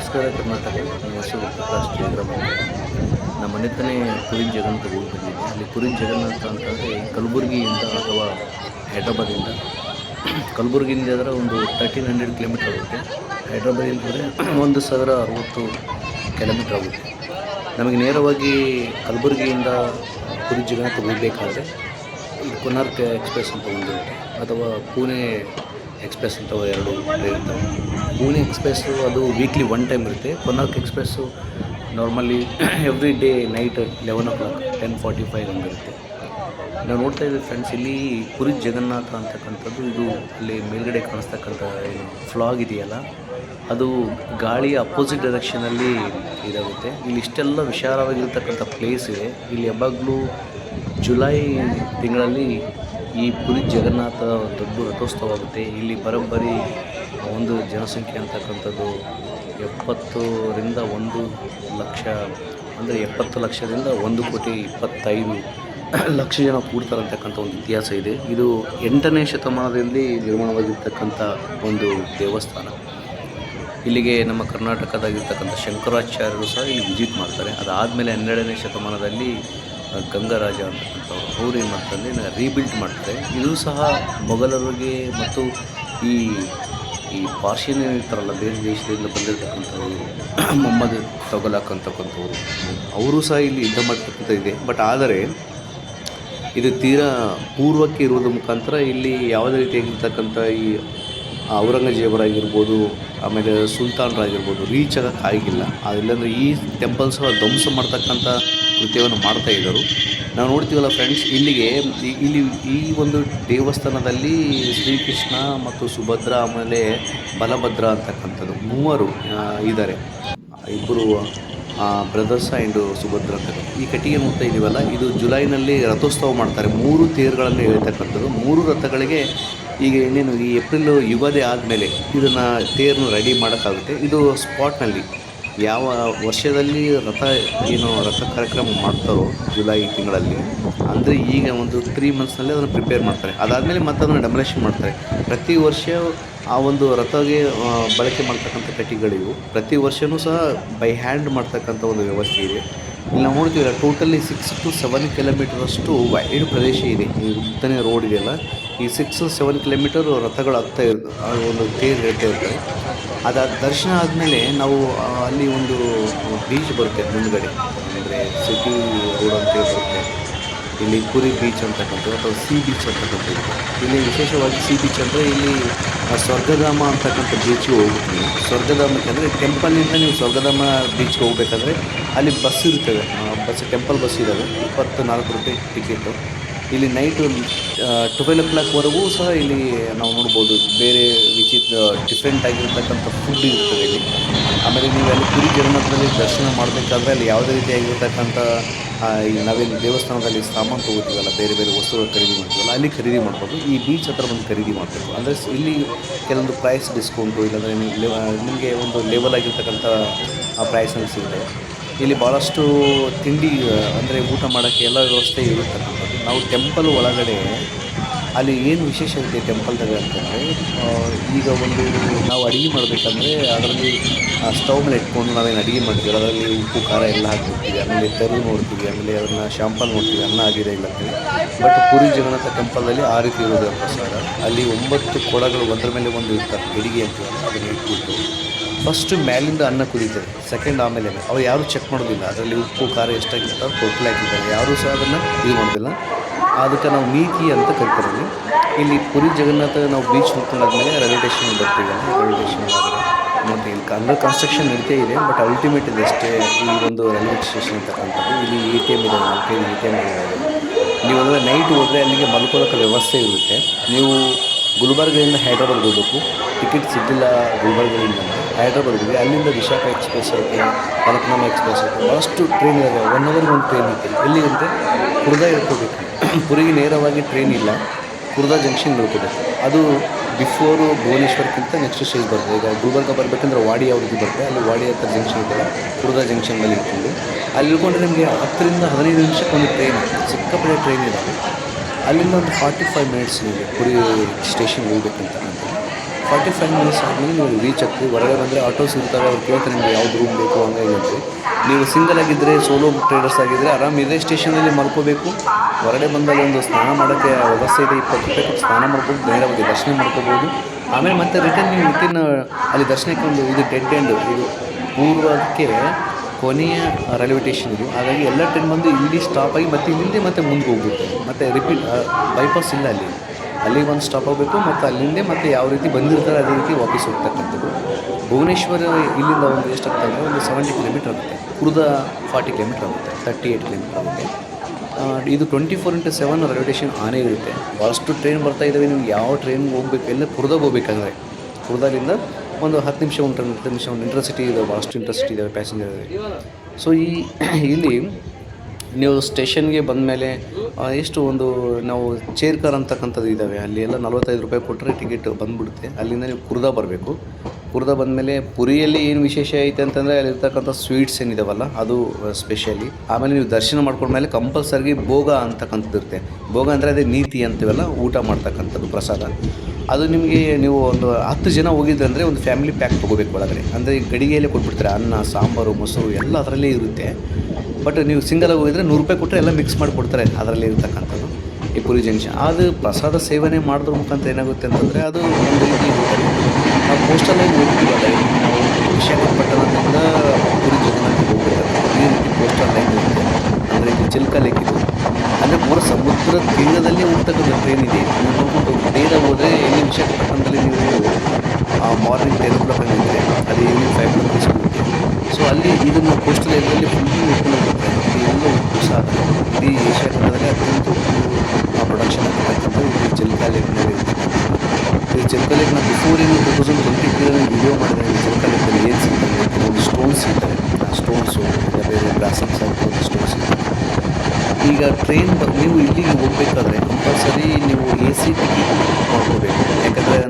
ನಮಸ್ಕಾರ, ಕರ್ನಾಟಕ ನನ್ನ ಹೆಸರು ಪ್ರಕಾಶ್ ಚಂದ್ರ ನಮ್ಮ ಮನೆತನೇ ಪುರಿನ್ ಪುರಿ ಜಗನ್ನಾಥ ಹೋಗಿ ಬಂದಿದ್ದೆ ಅಲ್ಲಿ ಪುರಿ ಜಗನ್ನಾಥ ಅಂತಂದರೆ ಕಲಬುರಗಿಯಿಂದ ಅಥವಾ ಹೈದ್ರಾಬಾದಿಂದ ಕಲಬುರಗಿಯಿಂದ ಆದರೆ ಒಂದು ತರ್ಟೀನ್ ಹಂಡ್ರೆಡ್ ಕಿಲೋಮೀಟರ್ ಆಗುತ್ತೆ. ಹೈದ್ರಾಬಾದಿಂದ ಹೋದರೆ ಒಂದು ಸಾವಿರ ಅರವತ್ತು ಕಿಲೋಮೀಟರ್ ಆಗುತ್ತೆ. ನಮಗೆ ನೇರವಾಗಿ ಕಲಬುರಗಿಯಿಂದ ಪುರಿ ಜಗನ್ನಾಥ ಹೋಗಬೇಕಾದ್ರೆ ಈ ಕೊನಾರ್ಕ್ ಎಕ್ಸ್ಪ್ರೆಸ್ ಅಂತ ಒಂದು ಅಥವಾ ಪುಣೆ ಎಕ್ಸ್ಪ್ರೆಸ್ ಅಂತ ಎರಡು ಇರ್ತವೆ ಪುಣೆ ಎಕ್ಸ್ಪ್ರೆಸ್ಸು ಅದು ವೀಕ್ಲಿ ಒನ್ ಟೈಮ್ ಇರುತ್ತೆ. Konark express normally every day night eleven o'clock ten forty five ಹಂಗಿರುತ್ತೆ ನಾವು ನೋಡ್ತಾ ಇದ್ದೀವಿ ಫ್ರೆಂಡ್ಸ್ ಇಲ್ಲಿ ಪುರಿ ಜಗನ್ನಾಥ ಅಂತಕ್ಕಂಥದ್ದು ಇದು ಅಲ್ಲಿ ಮೇಲ್ಗಡೆ ಕಾಣಿಸ್ತಕ್ಕಂಥ ಫ್ಲಾಗ್ ಇದೆಯಲ್ಲ, ಅದು ಗಾಳಿಯ ಅಪೋಸಿಟ್ ಡೈರೆಕ್ಷನಲ್ಲಿ ಇದಾಗುತ್ತೆ. ಇಲ್ಲಿ ಇಷ್ಟೆಲ್ಲ ವಿಶಾಲವಾಗಿರ್ತಕ್ಕಂಥ ಪ್ಲೇಸ್ ಇದೆ. ಇಲ್ಲಿ ಯಾವಾಗಲೂ ಜುಲೈ ತಿಂಗಳಲ್ಲಿ ಈ ಪುರಿ ಜಗನ್ನಾಥ ದೊಡ್ಡ ರಥೋತ್ಸವ ಆಗುತ್ತೆ ಇಲ್ಲಿ ಬರೋಬ್ಬರಿ ಒಂದು ಜನಸಂಖ್ಯೆ ಅಂತಕ್ಕಂಥದ್ದು ಎಪ್ಪತ್ತರಿಂದ ಒಂದು ಲಕ್ಷ, ಅಂದರೆ ಎಪ್ಪತ್ತು ಲಕ್ಷದಿಂದ ಒಂದು ಕೋಟಿ ಇಪ್ಪತ್ತೈದು ಲಕ್ಷ ಜನ ಕೂಡ್ತಾರೆ ಅಂತಕ್ಕಂಥ ಒಂದು ಇತಿಹಾಸ ಇದೆ. ಇದು ಎಂಟನೇ ಶತಮಾನದಲ್ಲಿ ನಿರ್ಮಾಣವಾಗಿರ್ತಕ್ಕಂಥ ಒಂದು ದೇವಸ್ಥಾನ. ಇಲ್ಲಿಗೆ ನಮ್ಮ ಕರ್ನಾಟಕದಾಗಿರ್ತಕ್ಕಂಥ ಶಂಕರಾಚಾರ್ಯರು ಸಹ ಇಲ್ಲಿ ವಿಸಿಟ್ ಮಾಡ್ತಾರೆ. ಅದಾದಮೇಲೆ ಹನ್ನೆರಡನೇ ಶತಮಾನದಲ್ಲಿ ಗಂಗರಾಜ ಅವ್ರು ಏನು ಮಾಡ್ತಾರೆ ರೀಬಿಲ್ಟ್ ಮಾಡ್ತಾರೆ. ಇದು ಸಹ ಮೊಘಲರಿಗೆ ಮತ್ತು ಈ ಈ ಪಾರ್ಶಿಯನ್ ಏನಿರ್ತಾರಲ್ಲ, ಬೇರೆ ದೇಶದಿಂದ ಬಂದಿರತಕ್ಕಂಥವ್ರು, ಮೊಹಮ್ಮದ್ ತೊಗಲಾಕ್ ಅಂತಕ್ಕಂಥವ್ರು, ಅವರು ಸಹ ಇಲ್ಲಿ ಯುದ್ಧ ಮಾಡ್ತಕ್ಕಂಥ ಇದೆ. ಬಟ್ ಆದರೆ, ಇದು ತೀರಾ ಪೂರ್ವಕ್ಕೆ ಇರುವುದರ ಮುಖಾಂತರ ಇಲ್ಲಿ ಯಾವುದೇ ರೀತಿಯಾಗಿರ್ತಕ್ಕಂಥ ಈ ಔರಂಗಜೇಬರಾಗಿರ್ಬೋದು ಆಮೇಲೆ ಸುಲ್ತಾನರಾಗಿರ್ಬೋದು ರೀಚ್ ಆಗೋಕ್ಕೆ ಆಗಿಲ್ಲ. ಇಲ್ಲಾಂದರೆ ಈ ಟೆಂಪಲ್ಸ್ ಧ್ವಂಸ ಮಾಡ್ತಕ್ಕಂಥ ಕೃತ್ಯವನ್ನು ಮಾಡ್ತಾ ಇದ್ದರು. ನಾವು ನೋಡ್ತೀವಲ್ಲ ಫ್ರೆಂಡ್ಸ್ ಇಲ್ಲಿಗೆ ಇಲ್ಲಿ ಈ ಒಂದು ದೇವಸ್ಥಾನದಲ್ಲಿ ಶ್ರೀಕೃಷ್ಣ ಮತ್ತು ಸುಭದ್ರ ಆಮೇಲೆ ಬಲಭದ್ರ ಅಂತಕ್ಕಂಥದ್ದು ಮೂವರು ಇದ್ದಾರೆ. ಇಬ್ಬರು ಬ್ರದರ್ಸ್ ಆ್ಯಂಡ್ ಸುಭದ್ರ ಅಂತ ಈ ಕಟ್ಟಿಗೆ ನೋಡ್ತಾ ಇದ್ದೀವಲ್ಲ, ಇದು ಜುಲೈನಲ್ಲಿ ರಥೋತ್ಸವ ಮಾಡ್ತಾರೆ. ಮೂರು ತೇರುಗಳನ್ನು ಹೇಳ್ತಕ್ಕಂಥದ್ದು. ಮೂರು ರಥಗಳಿಗೆ ಈಗ ಇನ್ನೇನು ಈ ಏಪ್ರಿಲ್ ಯುಗಾದಿ ಆದಮೇಲೆ ಇದನ್ನು ತೇರನ್ನು ರೆಡಿ ಮಾಡೋಕ್ಕಾಗುತ್ತೆ. ಇದು ಸ್ಪಾಟ್ನಲ್ಲಿ ಯಾವ ವರ್ಷದಲ್ಲಿ ರಥ ಏನು ರಥ ಕಾರ್ಯಕ್ರಮ ಮಾಡ್ತಾರೋ ಜುಲೈ ತಿಂಗಳಲ್ಲಿ, ಅಂದರೆ ಈಗ ಒಂದು ತ್ರೀ ಮಂತ್ಸ್ನಲ್ಲಿ ಅದನ್ನು ಪ್ರಿಪೇರ್ ಮಾಡ್ತಾರೆ. ಅದಾದಮೇಲೆ ಮತ್ತೆ ಅದನ್ನು ಡೆಮೊಲೇಷನ್ ಮಾಡ್ತಾರೆ. ಪ್ರತಿ ವರ್ಷ ಆ ಒಂದು ರಥಗೆ ಬಳಕೆ ಮಾಡ್ತಕ್ಕಂಥ ಕಟ್ಟಿಗಳಿವು ಪ್ರತಿ ವರ್ಷವೂ ಸಹ ಬೈ ಹ್ಯಾಂಡ್ ಮಾಡ್ತಕ್ಕಂಥ ಒಂದು ವ್ಯವಸ್ಥೆ ಇದೆ. ಇಲ್ಲಿ ನಾವು ನೋಡ್ತೀವಲ್ಲ ಟೋಟಲಿ ಸಿಕ್ಸ್ ಟು ಸೆವೆನ್ ಕಿಲೋಮೀಟರಷ್ಟು ವೈಡ್ ಪ್ರದೇಶ ಇದೆ. ಈ ಉದ್ದನೇ ರೋಡ್ ಇದೆಯಲ್ಲ ಈ ಸಿಕ್ಸ್ ಸೆವೆನ್ ಕಿಲೋಮೀಟರ್ ರಥಗಳು ಆಗ್ತಾ ಇರೋದು ಒಂದು ತೇರು ಹೇಳ್ತಾ ಇರ್ತವೆ ಅದಾದ ದರ್ಶನ ಆದಮೇಲೆ ನಾವು ಅಲ್ಲಿ ಒಂದು ಬೀಚ್ ಬರುತ್ತೆ ಮುಂದ್ಗಡೆ. ಅಂದರೆ ಸಿಟಿ ರೋಡ್ ಅಂತ ಇಲ್ಲಿ ಪುರಿ ಬೀಚ್ ಅಂತಕ್ಕಂಥದ್ದು ಅಥವಾ ಸಿ ಬೀಚ್ ಅಂತಕ್ಕಂಥದ್ದು ಇಲ್ಲಿ ವಿಶೇಷವಾಗಿ ಸಿ ಬೀಚ್ ಅಂದರೆ ಇಲ್ಲಿ ಸ್ವರ್ಗಧಾಮ ಅಂತಕ್ಕಂಥ ಬೀಚ್ಗೆ ಹೋಗ್ಬೇಕು ನೀವು. ಸ್ವರ್ಗಧಾಮಕ್ಕೆ ಅಂದರೆ ಟೆಂಪಲ್ನಿಂದ ನೀವು ಸ್ವರ್ಗಧಾಮ ಬೀಚ್ಗೆ ಹೋಗ್ಬೇಕಾದ್ರೆ ಅಲ್ಲಿ ಬಸ್ ಇರ್ತದೆ. ಬಸ್ ಟೆಂಪಲ್ ಬಸ್ ಇದ್ದಾವೆ. ಇಪ್ಪತ್ತು ನಾಲ್ಕು ರೂಪಾಯಿ ಟಿಕೆಟು ಇಲ್ಲಿ ನೈಟು ಟ್ವೆಲ್ ಓ ಕ್ಲಾಕ್ವರೆಗೂ ಸಹ ಇಲ್ಲಿ ನಾವು ನೋಡ್ಬೋದು ಬೇರೆ ವಿಚಿತ್ರ ಡಿಫ್ರೆಂಟ್ ಆಗಿರ್ತಕ್ಕಂಥ ಫುಡ್ ಇರ್ತದೆ ಇಲ್ಲಿ. ಆಮೇಲೆ ನೀವು ಅಲ್ಲಿ ಪುರಿ ಜಗನ್ನಾಥದಲ್ಲಿ ದರ್ಶನ ಮಾಡಬೇಕಾದ್ರೆ ಅಲ್ಲಿ ಯಾವುದೇ ರೀತಿಯಾಗಿರ್ತಕ್ಕಂಥ ಈ ನಾವೇನು ದೇವಸ್ಥಾನದಲ್ಲಿ ಸಾಮಾನು ತೊಗೋತೀವಲ್ಲ, ಬೇರೆ ಬೇರೆ ವಸ್ತುಗಳು ಖರೀದಿ ಮಾಡ್ತೀವಲ್ಲ, ಅಲ್ಲಿ ಖರೀದಿ ಮಾಡ್ಬೋದು. ಈ ಬೀಚ್ ಹತ್ರ ಬಂದು ಖರೀದಿ ಮಾಡಬೇಕು. ಅಂದರೆ ಇಲ್ಲಿ ಕೆಲವೊಂದು ಪ್ರೈಸ್ ಡಿಸ್ಕೌಂಟು ಇಲ್ಲಾಂದರೆ ನಿಮಗೆ ಒಂದು ಲೆವೆಲ್ ಆಗಿರ್ತಕ್ಕಂಥ, ಆ ಪ್ರೈಸ್ನಲ್ಲಿ ಸಿಗುತ್ತೆ. ಇಲ್ಲಿ ಭಾಳಷ್ಟು ತಿಂಡಿ ಅಂದರೆ ಊಟ ಮಾಡೋಕ್ಕೆ ಎಲ್ಲ ವ್ಯವಸ್ಥೆ ಇರುತ್ತೆ ನಾವು ಟೆಂಪಲ್ ಒಳಗಡೆ ಅಲ್ಲಿ ಏನು ವಿಶೇಷ ಇದೆ ಟೆಂಪಲ್ದಾಗ ಅಂತಂದರೆ ಈಗ ಒಂದು ನಾವು ಅಡುಗೆ ಮಾಡಬೇಕಂದ್ರೆ ಅದರಲ್ಲಿ ಸ್ಟವ್ ಮೇಲೆ ಇಟ್ಕೊಂಡು ನಾವೇನು ಅಡುಗೆ ಮಾಡ್ತೀವಿ ಅದರಲ್ಲಿ ಉಪ್ಪು, ಖಾರ ಎಲ್ಲ ಹಾಕಿರ್ತೀವಿ ಆಮೇಲೆ ತೆರು ನೋಡ್ತೀವಿ, ಆಮೇಲೆ ಅದನ್ನು ಶಾಂಪಲ್ ನೋಡ್ತೀವಿ, ಅನ್ನ ಆಗಿದೆ ಇಲ್ಲ ಅಂತೇಳಿ. ಬಟ್ ಪುರಿ ಜಗನ್ನಾಥ ಟೆಂಪಲಲ್ಲಿ ಆ ರೀತಿ ಇರೋದು ಪ್ರಸಾದ. ಅಲ್ಲಿ ಒಂಬತ್ತು ಕೊಡಗಳು ಒಂದರ ಮೇಲೆ ಒಂದು ಇರ್ತಾರೆ ಗಡಿಗೆ ಅಂತ ಅದನ್ನು ಇಟ್ಬಿಟ್ಟು. ಫಸ್ಟ್ ಮೇಲಿಂದ ಅನ್ನ ಕುದೀತಾರೆ ಸೆಕೆಂಡ್ ಆಮೇಲೆ. ಅವ್ರು ಯಾರೂ ಚೆಕ್ ಮಾಡೋದಿಲ್ಲ, ಅದರಲ್ಲಿ ಉಪ್ಪು, ಖಾರ ಎಷ್ಟಾಗಿರ್ತಾರೆ ಟೋಟಲ್ ಹಾಕಿದ್ದಾರೆ. ಯಾರೂ ಸಹ ಅದನ್ನು ಇದು ಮಾಡೋದಿಲ್ಲ. ಅದಕ್ಕೆ ನಾವು ನೀತಿ ಅಂತ ಕರಿತಾರೆ ಇಲ್ಲಿ. ಪುರಿ ಜಗನ್ನಾಥ ನಾವು ಬೀಚ್ ನೋಡ್ಕೊಂಡಾದ್ಮೇಲೆ ರೈಲ್ವೆ ಸ್ಟೇಷನ್ ಬರ್ತೀವಿ ರೈಲ್ವೆ ಸ್ಟೇಷನ್ ಮತ್ತು ಇಲ್ಲಿ ಅಂಡರ್ ಕನ್ಸ್ಟ್ರಕ್ಷನ್ ನಡೀತೇ ಇದೆ ಬಟ್ ಅಲ್ಟಿಮೇಟ್ ಇದೆ ಈ ಒಂದು ರೈಲ್ವೆ ಸ್ಟೇಷನ್ ಅಂತಕ್ಕಂಥದ್ದು ಇಲ್ಲಿ ಎ ಟಿ ಎಂ ಇದೆ ನಾಲ್ಕೈದು ಎ ಟಿ ಎಂ ಇದೆ ನೀವು ಅಂದರೆ ನೈಟ್ ಹೋದರೆ ಅಲ್ಲಿಗೆ ಮಲ್ಕೊಳ್ಳೋಕೆ ವ್ಯವಸ್ಥೆ ಇರುತ್ತೆ. ನೀವು ಗುಲ್ಬರ್ಗದಿಂದ ಹೈದ್ರಾಬಾದ್ ಹೋಗಬೇಕು. ಟಿಕೆಟ್ ಸಿಗಲಿಲ್ಲ ಗುಲ್ಬರ್ಗದಿಂದ. ಹೈದ್ರಾಬಾದ್ ಹೋಗಿ ಅಲ್ಲಿಂದ ವಿಶಾಖ ಎಕ್ಸ್ಪ್ರೆಸ್ ಐತೆ ಕನಕನಾಮ ಎಕ್ಸ್ಪ್ರೆಸ್ ಐತೆ. ಭಾಳಷ್ಟು ಟ್ರೈನ್ ಇದ್ದಾವೆ ಒನ್ ಅವರ್ಗೆ ಒಂದು ಟ್ರೈನ್ ಐತೆ. ಎಲ್ಲಿ ಅಂದರೆ ಕುರ್ದಾ ಇಳ್ಕೋಬೇಕು. ಪುರಿಗೆ ನೇರವಾಗಿ ಟ್ರೈನ್ ಇಲ್ಲ. ಕುರ್ದಾ ಜಂಕ್ಷನ್ ಇಳ್ಕೋಬೇಕು. ಅದು ಬಿಫೋರು ಭುವನೇಶ್ವರ್ಕ್ಕಿಂತ ನೆಕ್ಸ್ಟ್ ಸ್ಟೇಜ್ ಬರ್ತದೆ. ಈಗ ಗುಲ್ಬರ್ಗ ಬರಬೇಕಂದ್ರೆ ವಾಡಿ ಅವ್ರಿಗೆ ಬರುತ್ತೆ ಅಲ್ಲಿ ವಾಡಿ ಹತ್ರ ಜಂಕ್ಷನ್ ಇದೆಯಲ್ಲ ಕುರ್ದಾ ಜಂಕ್ಷನ್ನಲ್ಲಿ ಇಟ್ಕೊಂಡು ಅಲ್ಲಿ ಇಳ್ಕೊಂಡ್ರೆ ನಿಮಗೆ ಹತ್ತರಿಂದ ಹದಿನೈದು ನಿಮಿಷಕ್ಕೆ ಒಂದು ಟ್ರೈನ್ ಸಿಕ್ಕಾಪಟ್ಟೆ ಟ್ರೈನ್ ಇದ್ದಾವೆ ಅಲ್ಲಿಂದ ಒಂದು ಫಾರ್ಟಿ ಫೈವ್ ಮಿನಿಟ್ಸ್ ನಿಮಗೆ ಪುರಿ ಸ್ಟೇಷನ್ಗೆ ಹೋಗ್ಬೇಕಂತಕ್ಕಂಥದ್ದು ಫಾರ್ಟಿ ಫೈವ್ ಮಿನಿಟ್ಸ್ ಆದಮೇಲೆ ನೀವು ರೀಚ್ ಆಗ್ತೀವಿ. ಹೊರಗಡೆ ಬಂದರೆ ಆಟೋಸ್ ಇರ್ತಾರೆ ಅವ್ರು ಕೇಳ್ತಾರೆ ನಿಮಗೆ ಯಾವ್ದು ರೂಮ್ ಬೇಕು ಅಂತ ಹೇಳ್ತೀವಿ ನೀವು ಸಿಂಗಲ್ ಆಗಿದ್ದರೆ ಸೋಲೋ ಟ್ರೇಡರ್ಸ್ ಆಗಿದ್ದರೆ ಆರಾಮ್ ಇದೇ ಸ್ಟೇಷನಲ್ಲಿ ಮಲ್ಕೋಬೇಕು. ಹೊರಗಡೆ ಬಂದಲ್ಲಿ ಒಂದು ಸ್ನಾನ ಮಾಡೋಕ್ಕೆ ವ್ಯವಸ್ಥೆ ಇದೆ, ಇಪ್ಪತ್ತು ರೂಪಾಯಿ ಕೊಟ್ಟು ಸ್ನಾನ ಮಾಡ್ಕೊಂಡು ನೇರವಾಗಿ ದರ್ಶನ ಮಾಡ್ಕೋಬೋದು. ಆಮೇಲೆ ಮತ್ತೆ ರಿಟರ್ನ್ ನೀವು ವಿತಿನ್ ಅಲ್ಲಿ ದರ್ಶನಕ್ಕೆ ಒಂದು ಇದು ಡೆಡ್ ಎಂಡ್ ಇದು ಪೂರ್ವಕ್ಕೆ ಕೊನೆಯ ರೈಲ್ವೆ ಸ್ಟೇಷನ್ ಇದು. ಹಾಗಾಗಿ ಎಲ್ಲ ಟ್ರೈನ್ ಬಂದು ಇಲ್ಲಿ ಸ್ಟಾಪ್ ಆಗಿ ಮತ್ತೆ ಇಲ್ಲಿಂದ ಮತ್ತೆ ಮುಂದೆ ಹೋಗುತ್ತೆ ಮತ್ತು ರಿಪೀಟ್ ಬೈಪಾಸ್ ಇಲ್ಲ ಅಲ್ಲಿ. ಅಲ್ಲಿ ಒಂದು ಸ್ಟಾಪ್ ಆಗಬೇಕು ಮತ್ತು ಅಲ್ಲಿಂದೇ ಮತ್ತೆ ಯಾವ ರೀತಿ ಬಂದಿರ್ತಾರೆ ಅದೇ ರೀತಿ ವಾಪಸ್ ಹೋಗ್ತಕ್ಕಂಥದ್ದು. ಭುವನೇಶ್ವರ ಇಲ್ಲಿಂದ ಒಂದು ಎಷ್ಟಾಗ್ತಾ ಇದೆ? ಒಂದು ಸೆವೆಂಟಿ ಕಿಲೋಮೀಟ್ರ್ ಆಗುತ್ತೆ. ಕುರ್ದ ಫಾರ್ಟಿ ಕಿಲೋಮೀಟ್ರ್ ಆಗುತ್ತೆ. ತರ್ಟಿ ಏಯ್ಟ್ ಕಿಲೋಮೀಟ್ರ್ ಆಗುತ್ತೆ ಇದು twenty four into seven railway station ಆನೇ ಇರುತ್ತೆ. ಭಾಳಷ್ಟು ಟ್ರೈನ್ ಬರ್ತಾ ಇದ್ದಾವೆ ನೀವು ಯಾವ ಟ್ರೈನ್ಗೆ ಹೋಗ್ಬೇಕು, ಎಲ್ಲ ಕುರ್ದಾಗ ಹೋಗ್ಬೇಕಂದ್ರೆ? ಕುರ್ದಾಲಿಂದ ಒಂದು ಹತ್ತು ನಿಮಿಷ ಒಂದು ಹತ್ತು ನಿಮಿಷ, ಒಂದು ಇಂಟರ್ಸಿಟಿ ಇದೆ. ಭಾಳಷ್ಟು ಇಂಟರ್ಸಿಟಿ ಇದ್ದಾವೆ ಪ್ಯಾಸೆಂಜರ್ ಇದೆ. ಸೊ ಈ, ಇಲ್ಲಿ ನೀವು ಸ್ಟೇಷನ್ಗೆ ಬಂದಮೇಲೆ ಎಷ್ಟು ಒಂದು ನಾವು ಚೇರ್ ಕಾರ್ ಅಂತಕ್ಕಂಥದ್ದು ಇದ್ದಾವೆ ಅಲ್ಲಿ ಎಲ್ಲ ನಲ್ವತ್ತೈದು ರೂಪಾಯಿ ಕೊಟ್ಟರೆ ಟಿಕೆಟ್ ಬಂದುಬಿಡುತ್ತೆ. ಅಲ್ಲಿಂದ ನೀವು ಕುರ್ದ ಬರಬೇಕು. ಕುರ್ದ ಬಂದಮೇಲೆ ಪುರಿಯಲ್ಲಿ ಏನು ವಿಶೇಷ ಐತೆ ಅಂತಂದರೆ ಅಲ್ಲಿರ್ತಕ್ಕಂಥ ಸ್ವೀಟ್ಸ್ ಏನಿದಾವಲ್ಲ, ಅದು ಸ್ಪೆಷಲಿ ಆಮೇಲೆ ನೀವು ದರ್ಶನ ಮಾಡ್ಕೊಂಡ್ಮೇಲೆ ಕಂಪಲ್ಸರಿಗೆ ಭೋಗ ಅಂತಕ್ಕಂಥದ್ದು ಇರುತ್ತೆ. ಭೋಗ ಅಂದರೆ ಅದೇ ನೀತಿ ಅಂತೀವಲ್ಲ, ಊಟ ಮಾಡ್ತಕ್ಕಂಥದ್ದು, ಪ್ರಸಾದ. ಅದು ನಿಮಗೆ ನೀವು ಒಂದು ಹತ್ತು ಜನ ಹೋಗಿದ್ರೆ ಅಂದರೆ ಒಂದು ಫ್ಯಾಮಿಲಿ ಪ್ಯಾಕ್ ತೊಗೋಬೇಕು ಒಳಗಡೆ. ಅಂದರೆ ಗಡಿಗೆಯಲ್ಲೇ ಕೊಟ್ಬಿಡ್ತಾರೆ, ಅನ್ನ, ಸಾಂಬಾರು, ಮೊಸರು ಎಲ್ಲ ಅದರಲ್ಲೇ ಇರುತ್ತೆ. ಬಟ್ ನೀವು ಸಿಂಗಲ್ ಹೋಗಿದ್ರೆ ನೂರು ರೂಪಾಯಿ ಕೊಟ್ಟರೆ ಎಲ್ಲ ಮಿಕ್ಸ್ ಮಾಡಿಕೊಡ್ತಾರೆ ಅದರಲ್ಲಿ ಇರ್ತಕ್ಕಂಥದ್ದು ಈ ಪುರಿ ಜಂಕ್ಷನ್. ಅದು ಪ್ರಸಾದ ಸೇವನೆ ಮಾಡೋದ್ರ ಮುಖಾಂತರ ಏನಾಗುತ್ತೆ ಅಂತಂದರೆ ಅದು ಒಂದು ರೀತಿ ಇರುತ್ತೆ. ನಾವು ಪೋಸ್ಟಲ್ಲಿ ಹೋಗ್ತೀವಲ್ಲ, ಇಲ್ಲಿ ನಾವು ವಿಶಾಖಪಟ್ಟಣದಿಂದ ಪುರಿ ಜಗನ್ನಾಥ ಹೋಗ್ಬೇಕಾದ್ರೆ ಈ ರೀತಿ ಪೋಸ್ಟಲ್ ಲೈನ್ ಅಂದರೆ ಇದು ಚಿಲ್ಕ ಲೇಕ್ ಇದು. ಅಂದರೆ ಮೂರ ಸಮುದ್ರ ತೀರದಲ್ಲಿ ಹೋಗ್ತಕ್ಕಂಥ ಟ್ರೈನ್ ಇದೆ. ನೀವು ನೋಡ್ಕೊಂಡು ಬೇಗ ಹೋದರೆ ಇಲ್ಲಿ ವಿಶಾಖಪಟ್ಟಣದಲ್ಲಿ ನೀವು ಮಾರ್ನಿಂಗ್ ಟೆನ್ ಓ ಕ್ಲಾಕ್ ಅಲ್ಲಿ evening five o'clock so ಅಲ್ಲಿ ಇದನ್ನು ಪೋಸ್ಟಲ್ ಲೈನಲ್ಲಿ ಫುಲ್ ಉಪ್ಪು ಹೋಗುತ್ತೆ ಇದೆಲ್ಲ ಉಪ್ಪು ಸಾಧನ ಇಡೀ ಏಷ್ಯಾ ಖಂಡದಲ್ಲಿ ಅತ್ಯಂತ ಉಪ್ಪು ಪ್ರೊಡಕ್ಷನ್ ಆಗ್ತಕ್ಕಂಥ ಇದು ಚಿಲ್ಕ ಲೇಕ್ನಲ್ಲಿ ಇರ್ತಕ್ಕಂಥದ್ದು ಈ ಚಿಲ್ಕ ಲೇಕ್ನ ಬಿಫೋರ್ ಇನ್ನು ಟೂ ತೌಸಂಡ್ ಟ್ವೆಂಟಿ ತ್ರೀಯಲ್ಲಿ ವಿಡಿಯೋ ಮಾಡಿದ್ರೆ ಈ ಚಿಲ್ಕ ಲೇಕಲ್ಲಿ ಏನು ಸಿಗ್ತದೆ ಕೆಲವೊಂದು ಸ್ಟೋನ್ಸ್ ಸಿಗ್ತವೆ ಆ ಸ್ಟೋನ್ಸು ಇಲ್ಲ ಬೇರೆ ಬ್ರಾಸನ್ಸ್ ಆಗಿರ್ಬೋದು ಸ್ಟೋನ್ಸ್ ಸಿಗ್ತವೆ ಈಗ ಟ್ರೈನ್ ನೀವು ಇಲ್ಲಿಗೆ ಹೋಗ್ಬೇಕಾದ್ರೆ ಕಂಪಲ್ಸರಿ ನೀವು ಎ ಸಿ ಟಿಕೆಟ್ ಮಾಡ್ಕೋಬೇಕು. ಯಾಕಂದರೆ